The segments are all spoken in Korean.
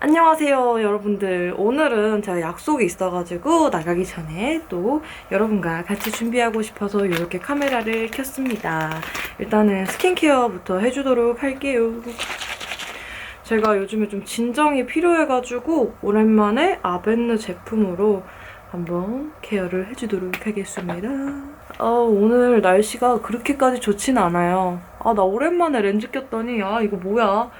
안녕하세요 여러분들. 오늘은 제가 약속이 있어가지고 나가기 전에 또 여러분과 같이 준비하고 싶어서 이렇게 카메라를 켰습니다. 일단은 스킨케어부터 해주도록 할게요. 제가 요즘에 좀 진정이 필요해가지고 오랜만에 아벤느 제품으로 한번 케어를 해주도록 하겠습니다. 어, 오늘 날씨가 그렇게까지 좋진 않아요. 아 나 오랜만에 렌즈 꼈더니 아 이거 뭐야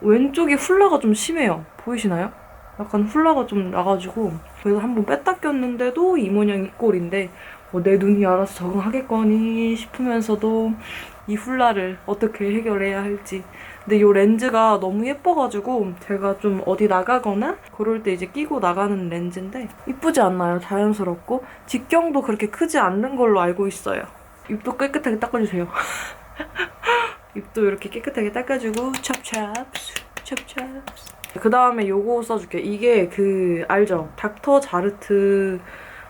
왼쪽이 훌라가 좀 심해요. 보이시나요? 약간 훌라가 좀 나가지고 그래서 한번 뺐다 꼈는데도 이 모양이 꼴인데 뭐내 눈이 알아서 적응하겠거니 싶으면서도 이 훌라를 어떻게 해결해야 할지 근데 이 렌즈가 너무 예뻐가지고 제가 좀 어디 나가거나 그럴 때 이제 끼고 나가는 렌즈인데 이쁘지 않나요? 자연스럽고 직경도 그렇게 크지 않는 걸로 알고 있어요 입도 깨끗하게 닦아주세요 입도 이렇게 깨끗하게 닦아주고 찹찹 찹찹 그 다음에 요거 써줄게 이게 그 알죠? 닥터 자르트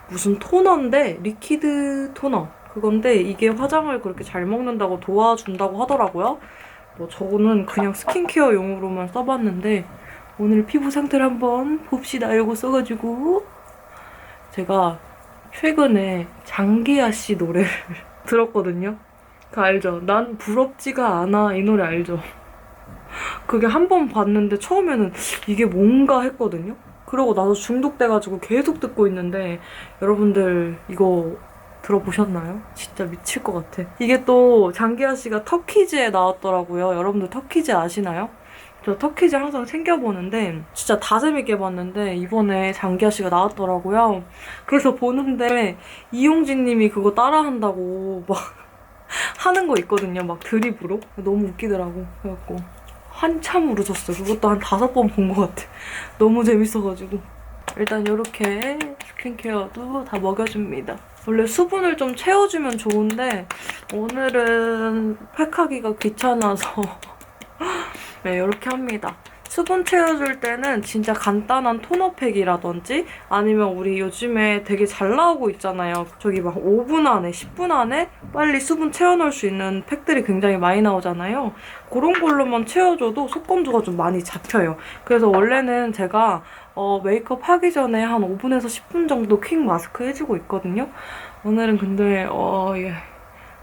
무슨 토너인데 리퀴드 토너. 그건데 이게 화장을 그렇게 잘 먹는다고 도와준다고 하더라고요. 뭐 저거는 그냥 스킨케어 용으로만 써봤는데 오늘 피부 상태를 한번 봅시다. 이거 써가지고 제가 최근에 장기하 씨 노래를 들었거든요 그 알죠? 난 부럽지가 않아 이 노래 알죠? 그게 한 번 봤는데 처음에는 이게 뭔가 했거든요? 그러고 나서 중독돼가지고 계속 듣고 있는데 여러분들 이거 들어보셨나요? 진짜 미칠 것 같아. 이게 또 장기하 씨가 터키즈에 나왔더라고요. 여러분들 터키즈 아시나요? 저 터키즈 항상 챙겨보는데 진짜 다 재밌게 봤는데 이번에 장기하 씨가 나왔더라고요. 그래서 보는데 이용진 님이 그거 따라한다고 막 하는 거 있거든요. 막 드립으로. 너무 웃기더라고. 그래갖고 한참 울어줬어요. 그것도 한 다섯 번 본 것 같아. 너무 재밌어가지고. 일단 이렇게 스킨케어도 다 먹여줍니다. 원래 수분을 좀 채워주면 좋은데 오늘은 팩하기가 귀찮아서 네, 이렇게 합니다. 수분 채워줄 때는 진짜 간단한 토너팩이라든지 아니면 우리 요즘에 되게 잘 나오고 있잖아요. 저기 막 5분 안에, 10분 안에 빨리 수분 채워넣을 수 있는 팩들이 굉장히 많이 나오잖아요. 그런 걸로만 채워줘도 속건조가 좀 많이 잡혀요. 그래서 원래는 제가 어, 메이크업 하기 전에 한 5분에서 10분 정도 퀵 마스크 해주고 있거든요. 오늘은 근데 어, 예.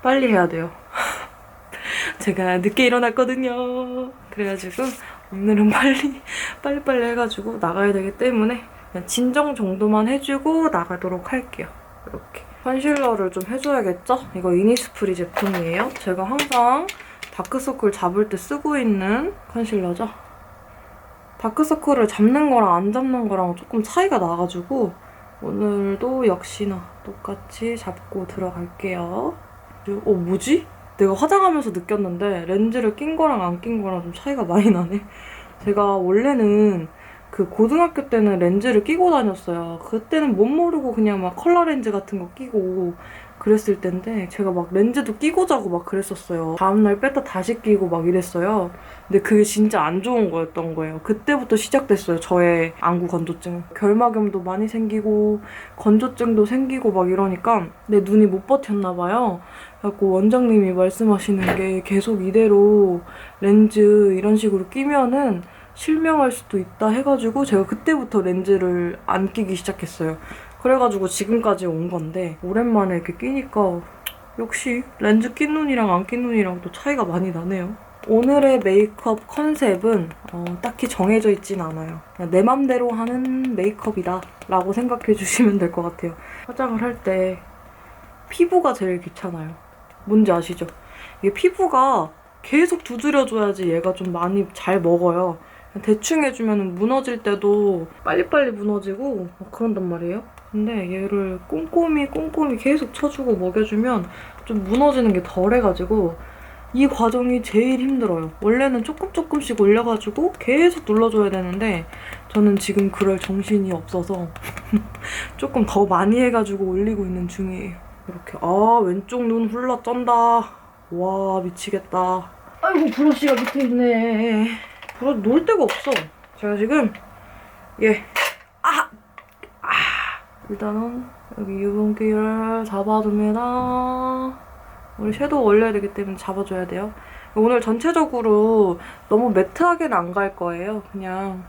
빨리 해야 돼요. 제가 늦게 일어났거든요. 그래가지고 오늘은 빨리 빨리빨리 해가지고 나가야 되기 때문에 그냥 진정 정도만 해주고 나가도록 할게요. 이렇게 컨실러를 좀 해줘야겠죠? 이거 이니스프리 제품이에요. 제가 항상 다크서클 잡을 때 쓰고 있는 컨실러죠. 다크서클을 잡는 거랑 안 잡는 거랑 조금 차이가 나가지고 오늘도 역시나 똑같이 잡고 들어갈게요. 어, 뭐지? 내가 화장하면서 느꼈는데 렌즈를 낀 거랑 안 낀 거랑 좀 차이가 많이 나네. 제가 원래는 그 고등학교 때는 렌즈를 끼고 다녔어요. 그때는 못 모르고 그냥 막 컬러 렌즈 같은 거 끼고 그랬을 텐데 제가 막 렌즈도 끼고 자고 막 그랬었어요. 다음날 뺐다 다시 끼고 막 이랬어요. 근데 그게 진짜 안 좋은 거였던 거예요. 그때부터 시작됐어요. 저의 안구 건조증. 결막염도 많이 생기고 건조증도 생기고 막 이러니까 내 눈이 못 버텼나 봐요. 그래갖고 원장님이 말씀하시는 게 계속 이대로 렌즈 이런 식으로 끼면은 실명할 수도 있다 해가지고 제가 그때부터 렌즈를 안 끼기 시작했어요. 그래가지고 지금까지 온 건데 오랜만에 이렇게 끼니까 역시 렌즈 낀 눈이랑 안 낀 눈이랑 또 차이가 많이 나네요. 오늘의 메이크업 컨셉은 어, 딱히 정해져 있진 않아요. 내 맘대로 하는 메이크업이다 라고 생각해 주시면 될 것 같아요. 화장을 할 때 피부가 제일 귀찮아요. 뭔지 아시죠? 이게 피부가 계속 두드려줘야지 얘가 좀 많이 잘 먹어요. 대충 해주면 무너질 때도 빨리빨리 무너지고 막 그런단 말이에요. 근데 얘를 꼼꼼히 꼼꼼히 계속 쳐주고 먹여주면 좀 무너지는 게 덜해가지고 이 과정이 제일 힘들어요. 원래는 조금 조금씩 올려가지고 계속 눌러줘야 되는데 저는 지금 그럴 정신이 없어서 조금 더 많이 해가지고 올리고 있는 중이에요. 이렇게 아 왼쪽 눈 훌러 쩐다. 와 미치겠다. 아이고 브러쉬가 밑에 있네. 브러쉬 놓을 데가 없어. 제가 지금 예 아! 아! 일단은 여기 유분기를 잡아줍니다. 우리 섀도우 올려야 되기 때문에 잡아줘야 돼요. 오늘 전체적으로 너무 매트하게는 안 갈 거예요. 그냥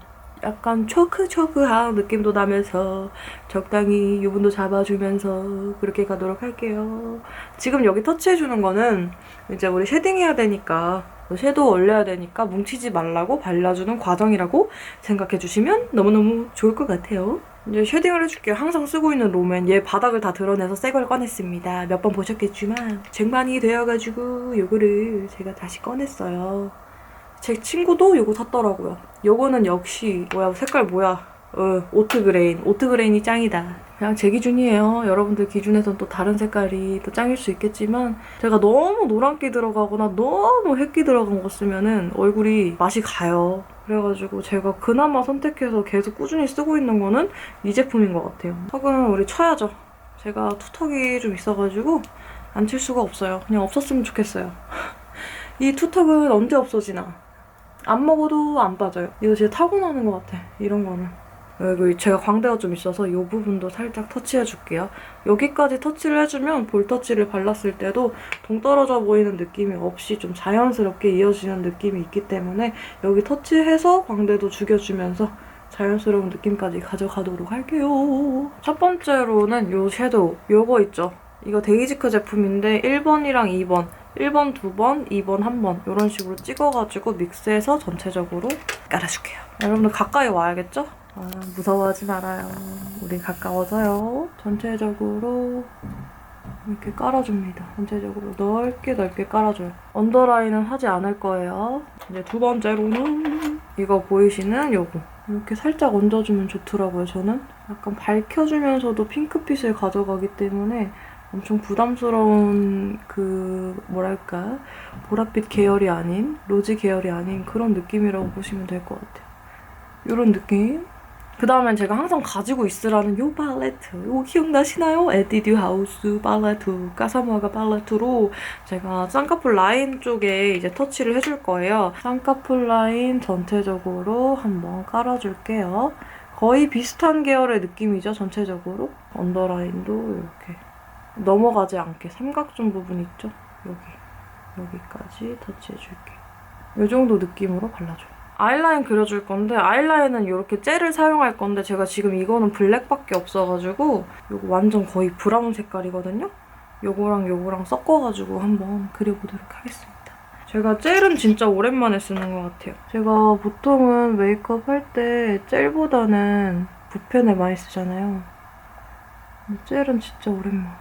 약간 초크초크한 느낌도 나면서 적당히 유분도 잡아주면서 그렇게 가도록 할게요. 지금 여기 터치해주는 거는 이제 우리 쉐딩해야 되니까 섀도우 올려야 되니까 뭉치지 말라고 발라주는 과정이라고 생각해 주시면 너무너무 좋을 것 같아요. 이제 쉐딩을 해줄게요. 항상 쓰고 있는 롬앤 얘 바닥을 다 드러내서 새 걸 꺼냈습니다. 몇 번 보셨겠지만 쟁반이 되어가지고 요거를 제가 다시 꺼냈어요. 제 친구도 요거 샀더라고요. 요거는 역시 뭐야 색깔 뭐야 어, 오트 그레인. 오트 그레인이 짱이다. 그냥 제 기준이에요. 여러분들 기준에선 또 다른 색깔이 또 짱일 수 있겠지만 제가 너무 노란기 들어가거나 너무 햇기 들어간 거 쓰면은 얼굴이 맛이 가요. 그래가지고 제가 그나마 선택해서 계속 꾸준히 쓰고 있는 거는 이 제품인 것 같아요. 턱은 우리 쳐야죠. 제가 투턱이 좀 있어가지고 안 칠 수가 없어요. 그냥 없었으면 좋겠어요. 이 투턱은 언제 없어지나? 안 먹어도 안 빠져요. 이거 진짜 타고나는 것 같아. 이런 거는. 여기 제가 광대가 좀 있어서 이 부분도 살짝 터치해줄게요. 여기까지 터치를 해주면 볼 터치를 발랐을 때도 동떨어져 보이는 느낌이 없이 좀 자연스럽게 이어지는 느낌이 있기 때문에 여기 터치해서 광대도 죽여주면서 자연스러운 느낌까지 가져가도록 할게요. 첫 번째로는 이 섀도우. 요거 있죠? 이거 데이지크 제품인데 1번이랑 2번 1번 2번, 2번 1번 이런 식으로 찍어가지고 믹스해서 전체적으로 깔아줄게요. 여러분들 가까이 와야겠죠? 아, 무서워하지 말아요. 우리 가까워져요. 전체적으로 이렇게 깔아줍니다. 전체적으로 넓게 넓게 깔아줘요. 언더라인은 하지 않을 거예요. 이제 두 번째로는 이거 보이시는 요거. 이렇게 살짝 얹어주면 좋더라고요, 저는. 약간 밝혀주면서도 핑크빛을 가져가기 때문에 엄청 부담스러운 그 뭐랄까 보랏빛 계열이 아닌 로지 계열이 아닌 그런 느낌이라고 보시면 될 것 같아요. 이런 느낌. 그 다음엔 제가 항상 가지고 있으라는 요 팔레트. 요 기억나시나요? 에디듀 하우스 팔레트. 까사모아가 팔레트로 제가 쌍꺼풀 라인 쪽에 이제 터치를 해줄 거예요. 쌍꺼풀 라인 전체적으로 한번 깔아줄게요. 거의 비슷한 계열의 느낌이죠, 전체적으로. 언더라인도 이렇게 넘어가지 않게 삼각존 부분 있죠? 여기. 여기까지 터치해줄게요. 이 정도 느낌으로 발라줘요. 아이라인 그려줄 건데 아이라인은 이렇게 젤을 사용할 건데 제가 지금 이거는 블랙밖에 없어가지고 이거 완전 거의 브라운 색깔이거든요? 요거랑 요거랑 섞어가지고 한번 그려보도록 하겠습니다. 제가 젤은 진짜 오랜만에 쓰는 것 같아요. 제가 보통은 메이크업 할 때 젤보다는 붓펜을 많이 쓰잖아요. 젤은 진짜 오랜만.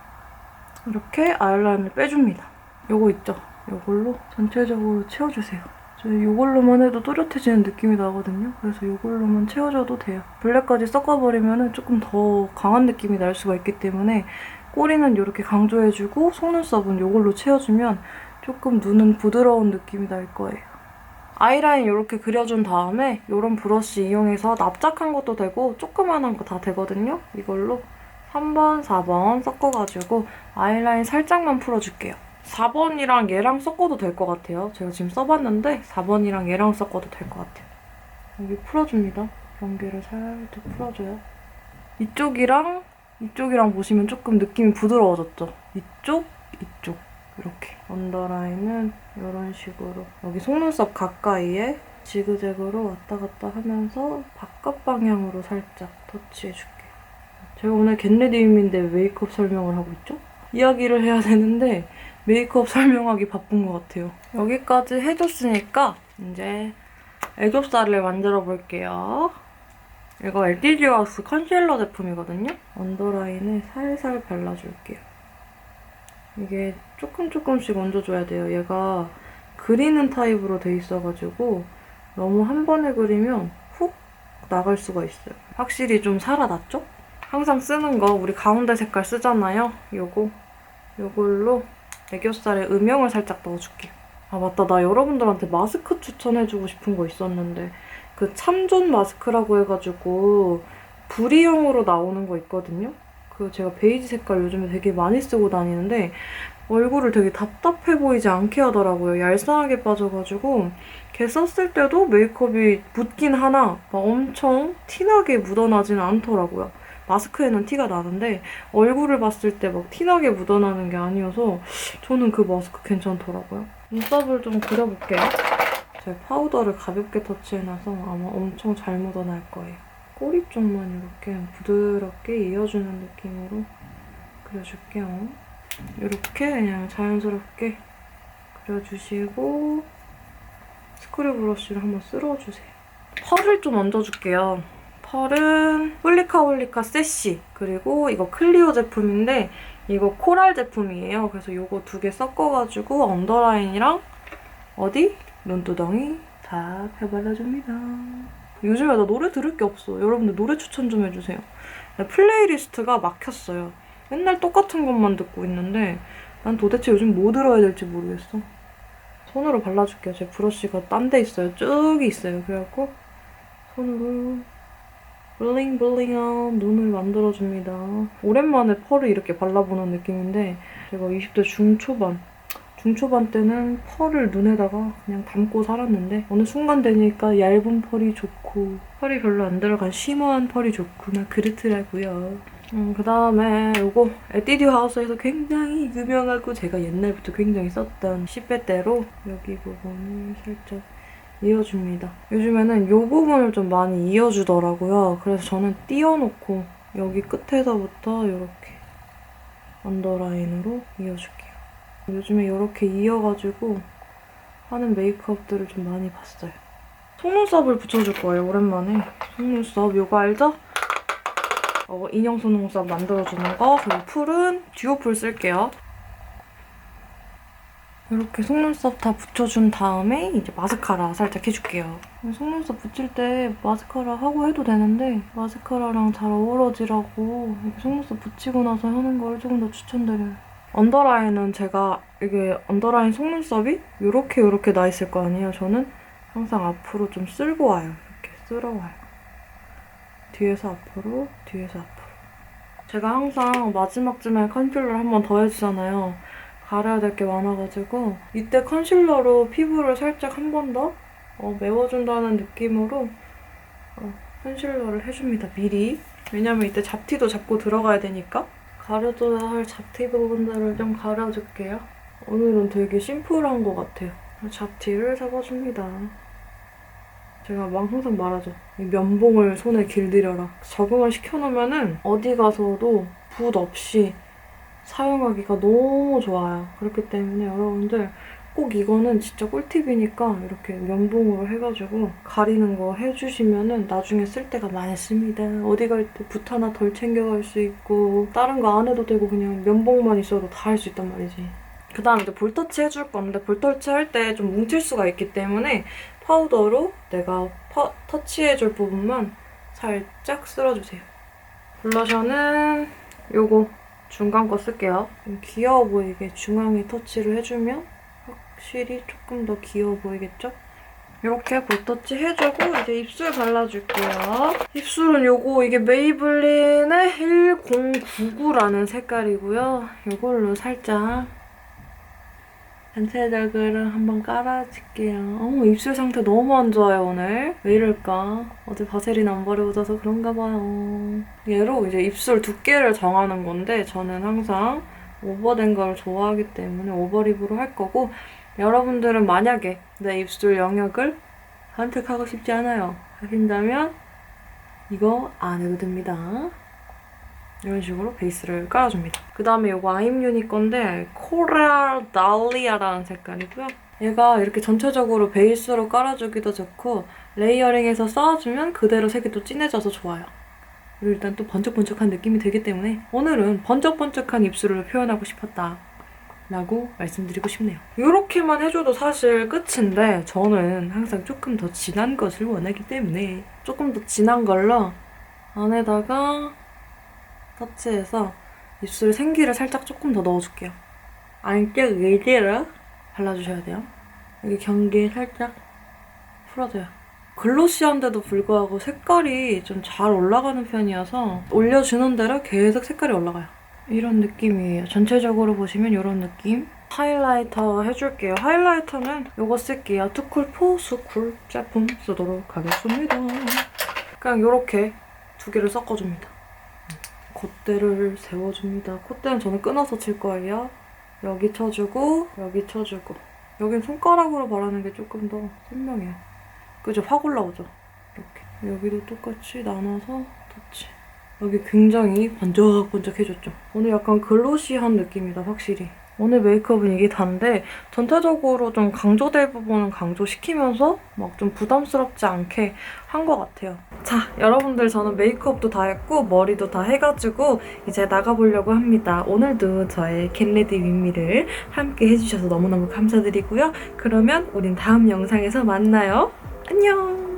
이렇게 아이라인을 빼줍니다. 요거 있죠? 요걸로 전체적으로 채워주세요. 저 이걸로만 해도 또렷해지는 느낌이 나거든요. 그래서 이걸로만 채워줘도 돼요. 블랙까지 섞어버리면 조금 더 강한 느낌이 날 수가 있기 때문에 꼬리는 이렇게 강조해주고 속눈썹은 이걸로 채워주면 조금 눈은 부드러운 느낌이 날 거예요. 아이라인 이렇게 그려준 다음에 이런 브러쉬 이용해서 납작한 것도 되고 조그만한 거 다 되거든요. 이걸로 3번, 4번 섞어가지고 아이라인 살짝만 풀어줄게요. 4번이랑 얘랑 섞어도 될 것 같아요. 제가 지금 써봤는데 4번이랑 얘랑 섞어도 될 것 같아요. 여기 풀어줍니다. 경계를 살짝 풀어줘요. 이쪽이랑 이쪽이랑 보시면 조금 느낌이 부드러워졌죠? 이쪽, 이쪽 이렇게 언더라인은 이런 식으로 여기 속눈썹 가까이에 지그재그로 왔다 갔다 하면서 바깥 방향으로 살짝 터치해줄게요. 제가 오늘 겟레디임인데 메이크업 설명을 하고 있죠? 이야기를 해야 되는데 메이크업 설명하기 바쁜 것 같아요. 여기까지 해줬으니까 이제 애교살을 만들어 볼게요. 이거 LDG 하우스 컨실러 제품이거든요. 언더라인에 살살 발라줄게요. 이게 조금 조금씩 얹어줘야 돼요. 얘가 그리는 타입으로 돼 있어가지고 너무 한 번에 그리면 훅 나갈 수가 있어요. 확실히 좀 살아났죠? 항상 쓰는 거 우리 가운데 색깔 쓰잖아요. 요거 요걸로 애교살에 음영을 살짝 넣어줄게요. 아 맞다 나 여러분들한테 마스크 추천해주고 싶은 거 있었는데 그 참존 마스크라고 해가지고 부리형으로 나오는 거 있거든요. 그 제가 베이지 색깔 요즘에 되게 많이 쓰고 다니는데 얼굴을 되게 답답해 보이지 않게 하더라고요. 얄쌍하게 빠져가지고 걔 썼을 때도 메이크업이 묻긴 하나 막 엄청 티나게 묻어나지는 않더라고요. 마스크에는 티가 나는데 얼굴을 봤을 때 막 티나게 묻어나는 게 아니어서 저는 그 마스크 괜찮더라고요. 눈썹을 좀 그려볼게요. 제가 파우더를 가볍게 터치해놔서 아마 엄청 잘 묻어날 거예요. 꼬리 쪽만 이렇게 부드럽게 이어주는 느낌으로 그려줄게요. 이렇게 그냥 자연스럽게 그려주시고 스크류 브러쉬를 한번 쓸어주세요. 펄을 좀 얹어줄게요. 펄은 홀리카 홀리카 세시 그리고 이거 클리오 제품인데 이거 코랄 제품이에요. 그래서 이거 두 개 섞어가지고 언더라인이랑 어디? 눈두덩이 다 펴발라줍니다. 요즘에 나 노래 들을 게 없어. 여러분들 노래 추천 좀 해주세요. 나 플레이리스트가 막혔어요. 맨날 똑같은 것만 듣고 있는데 난 도대체 요즘 뭐 들어야 될지 모르겠어. 손으로 발라줄게요. 제 브러쉬가 딴 데 있어요. 쭉이 있어요. 그래갖고 손으로 블링블링한 눈을 만들어줍니다. 오랜만에 펄을 이렇게 발라보는 느낌인데 제가 20대 중초반 중초반 때는 펄을 눈에다가 그냥 담고 살았는데 어느 순간 되니까 얇은 펄이 좋고 펄이 별로 안 들어간 쉬머한 펄이 좋구나 그렇더라고요. 음, 그 다음에 요거 에뛰드 하우스에서 굉장히 유명하고 제가 옛날부터 굉장히 썼던 10배 대로 여기 부분을 살짝 이어줍니다. 요즘에는 이 부분을 좀 많이 이어주더라고요. 그래서 저는 띄워놓고 여기 끝에서부터 이렇게 언더라인으로 이어줄게요. 요즘에 이렇게 이어가지고 하는 메이크업들을 좀 많이 봤어요. 속눈썹을 붙여줄 거예요, 오랜만에. 속눈썹, 이거 알죠? 어, 인형 속눈썹 만들어주는 거. 그리고 풀은 듀오풀 쓸게요. 이렇게 속눈썹 다 붙여준 다음에 이제 마스카라 살짝 해줄게요. 속눈썹 붙일 때 마스카라 하고 해도 되는데 마스카라랑 잘 어우러지라고 속눈썹 붙이고 나서 하는 걸 조금 더 추천드려요. 언더라인은 제가 이게 언더라인 속눈썹이 이렇게 이렇게 나 있을 거 아니에요. 저는 항상 앞으로 좀 쓸고 와요. 이렇게 쓸어 와요. 뒤에서 앞으로, 뒤에서 앞으로. 제가 항상 마지막쯤에 컨실러를 한 번 더 해주잖아요. 가려야 될 게 많아가지고 이때 컨실러로 피부를 살짝 한 번 더 어, 메워준다는 느낌으로 어, 컨실러를 해줍니다. 미리. 왜냐면 이때 잡티도 잡고 들어가야 되니까 가려줘야 할 잡티 부분들을 좀 가려줄게요. 오늘은 되게 심플한 것 같아요. 잡티를 잡아줍니다. 제가 막 항상 말하죠. 이 면봉을 손에 길들여라. 적응을 시켜놓으면은 어디 가서도 붓 없이 사용하기가 너무 좋아요. 그렇기 때문에 여러분들 꼭 이거는 진짜 꿀팁이니까 이렇게 면봉으로 해가지고 가리는 거 해주시면은 나중에 쓸 때가 많이 씁니다. 어디 갈 때 붓 하나 덜 챙겨갈 수 있고 다른 거 안 해도 되고 그냥 면봉만 있어도 다 할 수 있단 말이지. 그 다음 이제 볼터치 해줄 건데 볼터치 할 때 좀 뭉칠 수가 있기 때문에 파우더로 내가 퍼, 터치해줄 부분만 살짝 쓸어주세요. 블러셔는 요거 중간 거 쓸게요. 좀 귀여워 보이게 중앙에 터치를 해주면 확실히 조금 더 귀여워 보이겠죠? 이렇게 볼터치 해주고 이제 입술 발라줄게요. 입술은 요거 이게 메이블린의 1099라는 색깔이고요. 이걸로 살짝 전체적으로 한번 깔아줄게요. 어머 입술 상태 너무 안 좋아요 오늘. 왜 이럴까? 어제 바세린 안 바르고자서 그런가 봐요. 얘로 이제 입술 두께를 정하는 건데 저는 항상 오버된 걸 좋아하기 때문에 오버립으로 할 거고 여러분들은 만약에 내 입술 영역을 선택하고 싶지 않아요 하신다면 이거 안 해도 됩니다. 이런 식으로 베이스를 깔아줍니다. 그 다음에 이거 아임유니 건데 코랄 달리아라는 색깔이고요. 얘가 이렇게 전체적으로 베이스로 깔아주기도 좋고 레이어링해서 쌓아주면 그대로 색이 또 진해져서 좋아요. 그리고 일단 또 번쩍번쩍한 느낌이 들기 때문에 오늘은 번쩍번쩍한 입술을 표현하고 싶었다. 라고 말씀드리고 싶네요. 이렇게만 해줘도 사실 끝인데 저는 항상 조금 더 진한 것을 원하기 때문에 조금 더 진한 걸로 안에다가 터치해서 입술 생기를 살짝 조금 더 넣어줄게요. 안쪽 의지로 발라주셔야 돼요. 여기 경계 살짝 풀어줘요. 글로시한데도 불구하고 색깔이 좀 잘 올라가는 편이어서 올려주는 대로 계속 색깔이 올라가요. 이런 느낌이에요. 전체적으로 보시면 이런 느낌. 하이라이터 해줄게요. 하이라이터는 이거 쓸게요. 투쿨 포스쿨 제품 쓰도록 하겠습니다. 그냥 이렇게 두 개를 섞어줍니다. 콧대를 세워줍니다. 콧대는 저는 끊어서 칠 거예요. 여기 쳐주고 여기 쳐주고 여긴 손가락으로 바르는 게 조금 더 선명해요. 그죠? 확 올라오죠? 이렇게. 여기도 똑같이 나눠서 터치. 여기 굉장히 번쩍번쩍해졌죠? 오늘 약간 글로시한 느낌이다, 확실히. 오늘 메이크업은 이게 단데 전체적으로 좀 강조될 부분은 강조시키면서 막 좀 부담스럽지 않게 한 것 같아요. 자, 여러분들 저는 메이크업도 다 했고 머리도 다 해가지고 이제 나가보려고 합니다. 오늘도 저의 겟레디 윗미를 함께 해주셔서 너무너무 감사드리고요. 그러면 우린 다음 영상에서 만나요. 안녕!